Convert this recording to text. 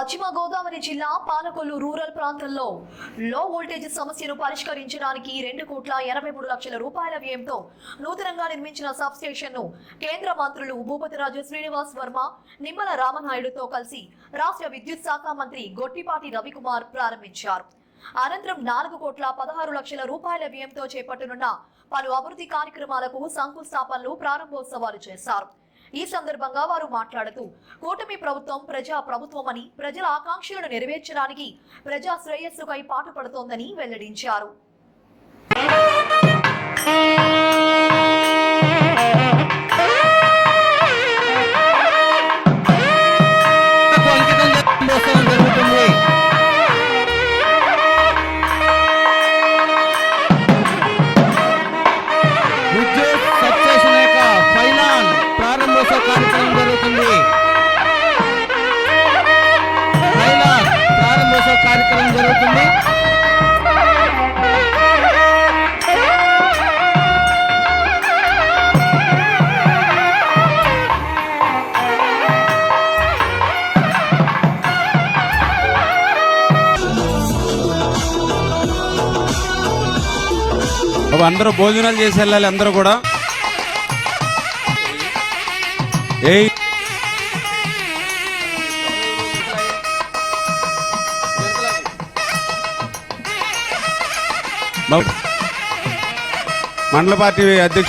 పశ్చిమ గోదావరి జిల్లా పాలకొల్లు రూరల్ ప్రాంతంలో లో వోల్టేజ్ సమస్యను పరిష్కరించడానికి రెండు కోట్ల ఎనభై మూడు లక్షల రూపాయల వ్యయంతో నూతనంగా నిర్మించిన సబ్ స్టేషన్ను కేంద్ర మంత్రులు భూపతిరాజు శ్రీనివాస్ వర్మ నిమ్మల రామనాయుడుతో కలిసి రాష్ట్ర విద్యుత్ శాఖ మంత్రి గొట్టిపాటి రవికుమార్ ప్రారంభించారు. అనంతరం నాలుగు కోట్ల పదహారు లక్షల రూపాయల వ్యయంతో చేపట్టనున్న పలు అభివృద్ధి కార్యక్రమాలకు శంకుస్థాపనలు ప్రారంభోత్సవాలు చేశారు. ఈ సందర్భంగా వారు మాట్లాడుతూ కూటమి ప్రభుత్వం ప్రజా ప్రభుత్వమని ప్రజల ఆకాంక్షలను నెరవేర్చడానికి ప్రజా శ్రేయస్సుకై పాటుపడుతోందని వెల్లడించారు. అందరూ భోజనాలు చేసి వెళ్ళాలి అందరూ కూడా. ఏ మండల పార్టీ అధ్యక్షుడు